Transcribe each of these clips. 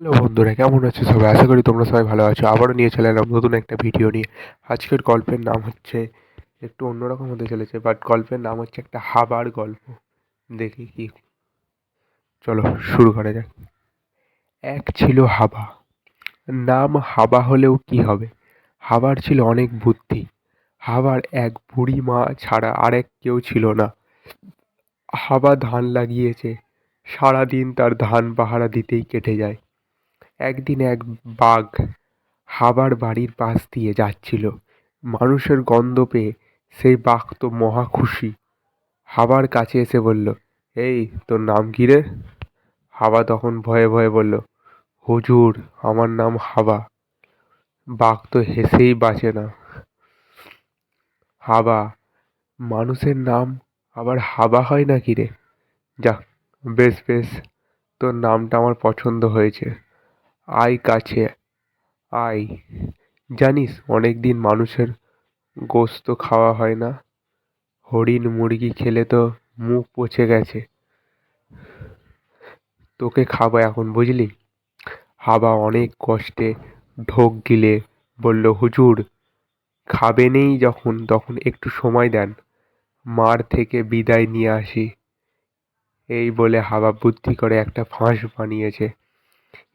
Hello বন্ধুরা, কেমন আছো সবাই? আশা করি তোমরা সবাই ভালো আছো। আবারও নিয়ে চলে এলাম নতুন একটা ভিডিও নিয়ে। আজকের গল্পের নাম হচ্ছে, একটু অন্যরকম হতে চলেছে বাট গল্পের নাম হচ্ছে একটা হাবার গল্প। দেখি কি। চলো শুরু করা যাক। এক ছিল হাবা। নাম হাবা হলেও কি হবে? হাবার ছিল অনেক বুদ্ধি। হাবার এক বুড়ি মা ছাড়া আরেক কেউ ছিল না। হাবা ধান লাগিয়েছে। সারাদিন তার ধান পাহারা দিতেই কেটে যায়। একদিন এক বাঘ হাবার বাড়ির পাশ দিয়ে যাচ্ছিল। মানুষের গন্ধ পেয়ে সেই বাঘ তো মহা খুশি। হাবার কাছে এসে বলল, এই, তোর নাম কি রে? হাবা তখন ভয়ে ভয়ে বলল, হুজুর, আমার নাম হাবা। বাঘ তো হেসেই বাঁচে না। হাবা, মানুষের নাম আবার হাবা হয় নাকি রে? যাক, বেশ বেশ, তোর নামটা আমার পছন্দ হয়েছে। আয় কাছে, আয়। জানিস অনেক দিন মানুষের গোস্ত খাওয়া হয় না। হরিণ মুরগি খেলে তো মুখ পচে গেছে। তোকে খাব এখন, বুঝলি? হাবা অনেক কষ্টে ঢোক গিলে বলল, হুজুর খাবেনেই যখন, তখন একটু সময় দেন। মার থেকে বিদায় নিয়ে আসি। এই বলে হাবা বুদ্ধি করে একটা ফাঁস বানিয়েছে।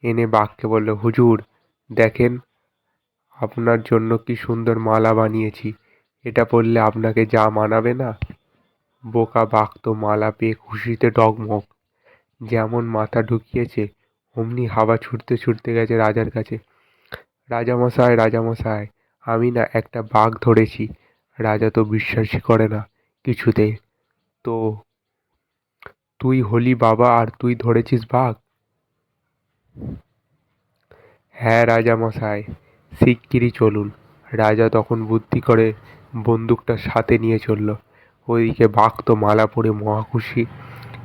এনে বাঘকে বলল, হুজুর, দেখেন, আপনার জন্য কি সুন্দর মালা বানিয়েছি। এটা পরলে আপনাকে যা মানাবে না? বোকা বাঘ তো মালা পেয়ে খুশিতে ডগমগ। যেমন মাথা ঢুকিয়েছে, অমনি হাওয়া ছুটতে ছুটতে গেছে রাজার কাছে। রাজামশাই রাজামশাই, আমি না একটা বাঘ ধরেছি। রাজা তো বিশ্বাসই করে না কিছুতে। তো, তুই হলি বাবা আর তুই ধরেছিস বাঘ? হ্যাঁ রাজামশাই শিগগিরই চলুন। রাজা তখন বুদ্ধি করে বন্দুকটা সাথে নিয়ে চলল। ওইদিকে বাঘ তো মালা পরে মহা খুশি।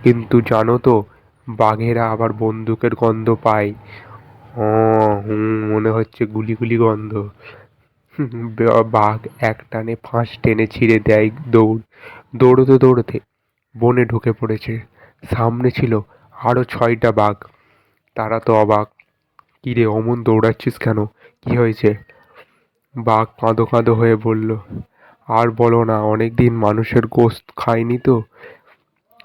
কিন্তু জানো তো, বাঘেরা আবার বন্দুকের গন্ধ পায়। হুম, মনে হচ্ছে গুলি গুলি গন্ধ। বাঘ এক টানে ফাঁস টেনে ছিঁড়ে দেয় দৌড়, দৌড়তে দৌড়তে বনে ঢুকে পড়েছে। সামনে ছিল আরও ছয়টা বাঘ। তারা তো অবাক। কিরে, অমন দৌড়াচ্ছিস কেন? কি হয়েছে? বাঘ কাঁদো কাঁদো হয়ে বলল, আর বলো না অনেক দিন মানুষের গোস্ত খাইনি তো,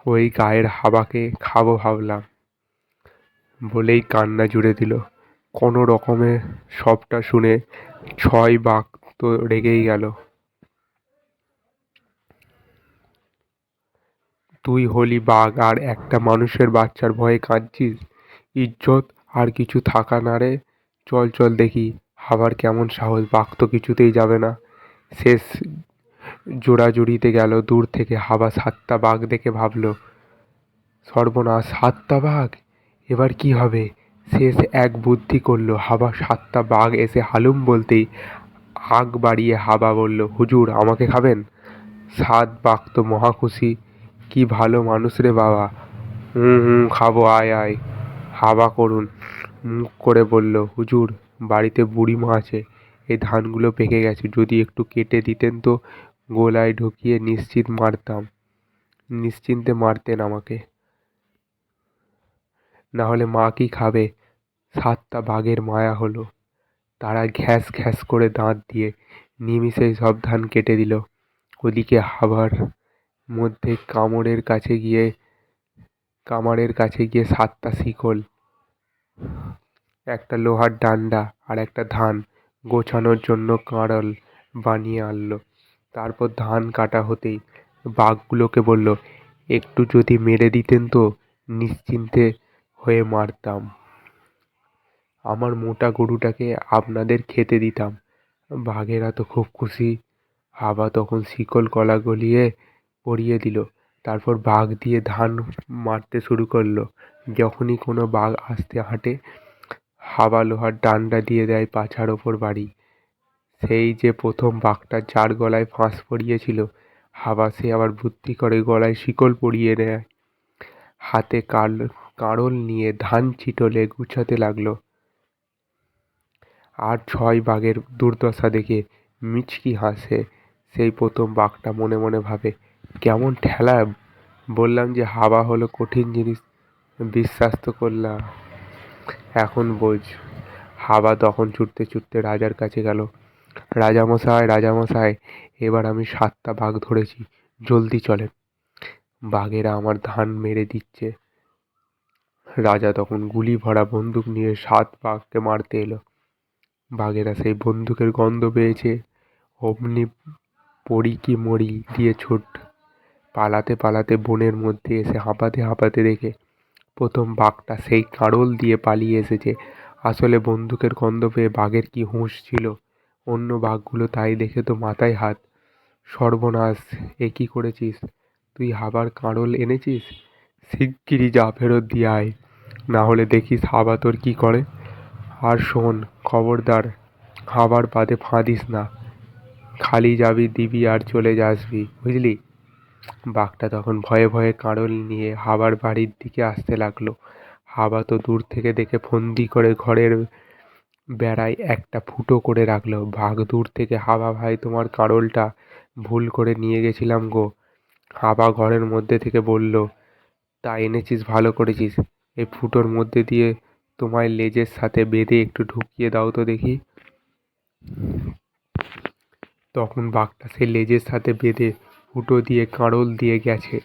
ওই গায়ের হাবাকে খাব ভাবলাম। বলেই কান্না জুড়ে দিল। কোনো রকমে সবটা শুনে ছয় বাঘ তো রেগেই গেল। তুই হলি বাঘ, আর একটা মানুষের বাচ্চার ভয়ে কাঁদছিস? ইজ্জত আর কিছু থাকা না রে। চল চল দেখি হাবার কেমন সাহস, বাঘ তো কিছুতেই যাবে না। শেষ জোড়াজুড়িতে গেল, দূর থেকে হাবা সাতটা বাঘ দেখে ভাবল, সর্বনাশ, সাতটা বাঘ? এবার কি হবে? শেষ এক বুদ্ধি করল, হাবা সাতটা বাঘ এসে হালুম বলতেই আগ বাড়িয়ে হাবা বলল, হুজুর, আমাকে খাবেন? সাত বাঘ তো মহাখুশি কি ভালো মানুষ রে বাবা। হুম হুম, খাব, আয় আয়। হাবা করুন। মুখ করে বলল, হুজুর, বাড়িতে বুড়িমা আছে। এই ধানগুলো পেকে গেছে। যদি একটু কেটে দিতেন তো গোলায় ঢুকিয়ে নিশ্চিত মারতাম। নিশ্চিন্তে মারতেন আমাকে। না হলে মা কি খাবে? সাতটা বাঘের মায়া হলো। তারা ঘ্যাস ঘ্যাস করে দাঁত দিয়ে নিমিষেই সব ধান কেটে দিল। ওদিকে হাবার মধ্যে কামড়ের কাছে গিয়ে, কামারের কাছে গিয়ে সাতটা শিকল একটা লোহার ডান্ডা আর একটা ধান গোছানোর জন্য কাঁড়ল বানিয়ে আনলো। তারপর ধান কাটা হতেই বাঘগুলোকে বলল, একটু যদি মেরে দিতেন তো নিশ্চিন্তে হয়ে মারতাম। আমার মোটা গরুটাকে আপনাদের খেতে দিতাম। বাঘেরা তো খুব খুশি। হাবা তখন শিকল কলা গলিয়ে পরিয়ে দিল তারপর বাঘ দিয়ে ধান মারতে শুরু করল। যখনই কোনো বাঘ আসতে হাঁটে হাবা লোহার ডান্ডা দিয়ে দেয় পাছার ওপর বাড়ি। সেই যে প্রথম বাঘটা যার গলায় ফাঁস পড়িয়েছিল হাবা সে আবার বুদ্ধি করে গলায় শিকল পরিয়ে দেয়। হাতে কাল, কাঁড়ল নিয়ে ধান চিটলে গুছাতে লাগল। আর ছয় বাঘের দুর্দশা দেখে মিচকি হাসে। সেই প্রথম বাঘটা মনে মনে ভাবে কেমন ঠেলা। বললাম যে, হাওয়া হলো কঠিন জিনিস, বিশ্বাস তো করলাম। এখন বোঝ, হাওয়া তখন ছুটতে ছুটতে রাজার কাছে গেল। রাজামশাই রাজামশাই, এবার আমি সাতটা বাঘ ধরেছি, জলদি চলেন। বাঘেরা আমার ধান মেরে দিচ্ছে। রাজা তখন গুলি ভরা বন্দুক নিয়ে সাত বাঘকে মারতে এলো। বাঘেরা সেই বন্দুকের গন্ধ পেয়েছে। অমনি পড়ি কি মরি দিয়ে ছুট পালাতে পালাতে বনের মধ্যে এসে হাঁপাতে হাঁপাতে দেখে প্রথম বাঘটা সেই কাঁড়ল দিয়ে পালিয়ে এসেছে। আসলে বন্দুকের গন্ধ পেয়ে বাঘের কি হুঁশ ছিল? অন্য বাঘগুলো তাই দেখে তো মাথায় হাত। সর্বনাশ, এ কী করেছিস? তুই হাবার কাঁড়ল এনেছিস? শিগগিরই যা ফেরত দিয়ে আয়। না হলে দেখিস হাবা তোর কী করে। আর শোন, খবরদার, হাবার পাতে ফাঁদিস না। খালি যাবি দিবি আর চলে যাসবি, বুঝলি? বাঘটা তখন ভয়ে ভয়ে কাঁড়ল নিয়ে হাবার বাড়ির দিকে আসতে লাগল। হাবা তো দূর থেকে দেখে ফন্দি করে ঘরের বেড়ায় একটা ফুটো করে রাখল। বাঘ, দূর থেকে হাবা ভাই, তোমার কাঁড়লটা ভুল করে নিয়ে গেছিলাম গো। হাবা ঘরের মধ্যে থেকে বলল, তা এনেছিস, ভালো করেছিস। এই ফুটোর মধ্যে দিয়ে তোমায় লেজের সাথে বেঁধে একটু ঢুকিয়ে দাও তো দেখি। তখন বাঘটা সেই লেজের সাথে বেঁধে ফুটো দিয়ে কাঁড়ল দিয়ে গেছে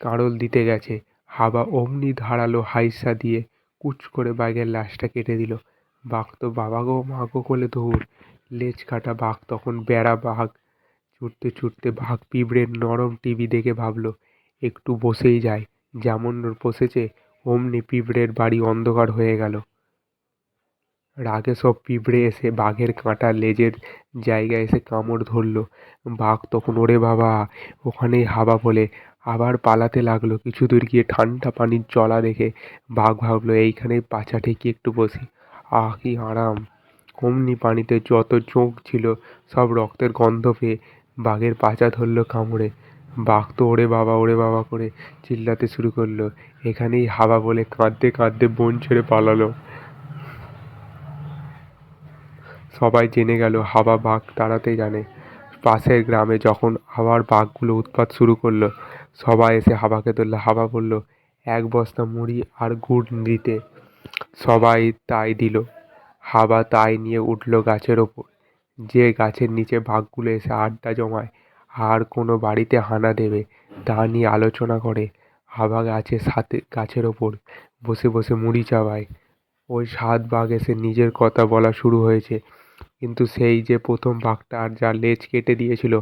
কাঁড়ল দিতে গেছে। হাবা অমনি ধারালো হাইসা দিয়ে কুচ করে বাঘের লাশটা কেটে দিল। বাঘ তো বাবা গো, মা গো কোলে দৌড় লেজ কাটা বাঘ তখন বেড়া বাঘ। ছুটতে ছুটতে বাঘ পিঁপড়ের নরম টিভি দেখে ভাবলো, একটু বসেই যায়। যেমন বসেছে, অমনি পিঁপড়ের বাড়ি অন্ধকার হয়ে গেল। রাগে সব পিঁপড়ে এসে বাঘের কাঁটা লেজের জায়গায় এসে কামড় ধরলো। বাঘ তখন, ওরে বাবা! ওখানেই হাবা বলে আবার পালাতে লাগল। কিছু দূর গিয়ে ঠান্ডা পানির জলা দেখে বাঘ ভাবলো, এইখানেই পাছা ঠেকিয়ে একটু বসি। আহ, কি আরাম! অমনি পানিতে যত চোখ ছিল সব রক্তের গন্ধ পেয়ে বাঘের পাছা ধরলো কামড়ে। বাঘ তো, ওরে বাবা ওরে বাবা! করে চিল্লাতে শুরু করল। এখানেই হাবা বলে কাঁদতে কাঁদতে বন ছেড়ে পালালো। সবাই জেনে গেল হাবা বাঘ তাড়াতে জানে। পাশের গ্রামে যখন আবার বাঘগুলো উৎপাত শুরু করল, সবাই এসে হাবাকে ধরলো। হাবা বলল, এক বস্তা মুড়ি আর গুড় দিতে। সবাই তাই দিল। হাবা তাই নিয়ে উঠল গাছের ওপর। যে গাছের নিচে বাঘগুলো এসে আড্ডা জমায়, আর কোনো বাড়িতে হানা দেবে, তা নিয়ে আলোচনা করে। হাবা গাছের সাথে, গাছের ওপর বসে বসে মুড়ি চাবায়। ওই সাত বাঘ এসে নিজের কথা বলা শুরু হয়েছে। কিন্তু সেই যে প্রথম বাঘটা আর যার লেজ কেটে দিয়েছিল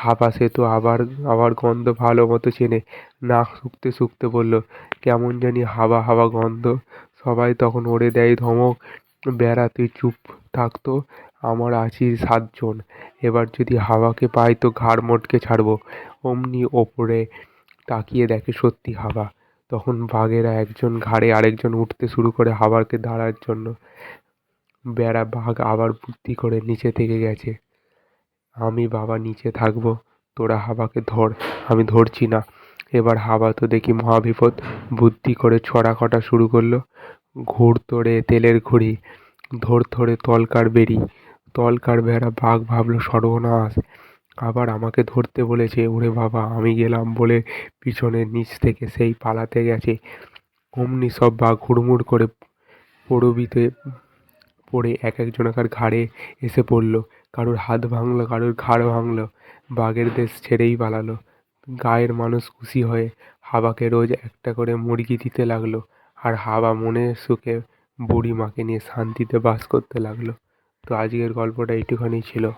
হাবা সে তো আবার আবার গন্ধ ভালো মতো চেনে। নাক শুকতে শুকতে বলল, কেমন জানি হাবা হাওয়া গন্ধ। সবাই তখন ওড়ে দেয় ধমক, বেড়া, তুই চুপ থাকতো আমার আছি সাতজন। এবার যদি হাওয়াকে পাই তো ঘাড় মোটকে ছাড়বো। অমনি ওপরে তাকিয়ে দেখে সত্যি হাওয়া তখন বাঘেরা একজন ঘাড়ে আরেকজন উঠতে শুরু করে হাওয়াকে দাঁড়ার জন্য। বেড়া বাঘ আবার বুদ্ধি করে নিচে থেকে গেছে। আমি বাবা নিচে থাকব, তোরা হাবাকে ধর, আমি ধরছি না। এবার হাবা তো দেখি মহাবিপদ, বুদ্ধি করে ছড়া কটা শুরু করল। ঘুর তোড়ে তেলের ঘুড়ি, ধর ধরে তলকার বেরি তলকার বেড়া বাঘ ভাবলো, সর্বনাশ, আবার আমাকে ধরতে বলেছে। ওরে বাবা, আমি গেলাম বলে পিছনের নিচ থেকে সেই পালাতে গেছে। অমনি সব বাঘ হুড়মুড় করে পড়বিতে পড়ে এক একজনাকার ঘাড়ে এসে পড়ল। কারোর হাত ভাঙলো, কারোর ঘাড় ভাঙলো। বাঘের দেশ ছেড়েই পালালো। গায়ের মানুষ খুশি হয়ে হাবাকে রোজ একটা করে মুরগি দিতে লাগল আর হাবা মনে সুখে বুড়ি মাকে নিয়ে শান্তিতে বাস করতে লাগল। তো আজকের গল্পটা এইটুখানি ছিল।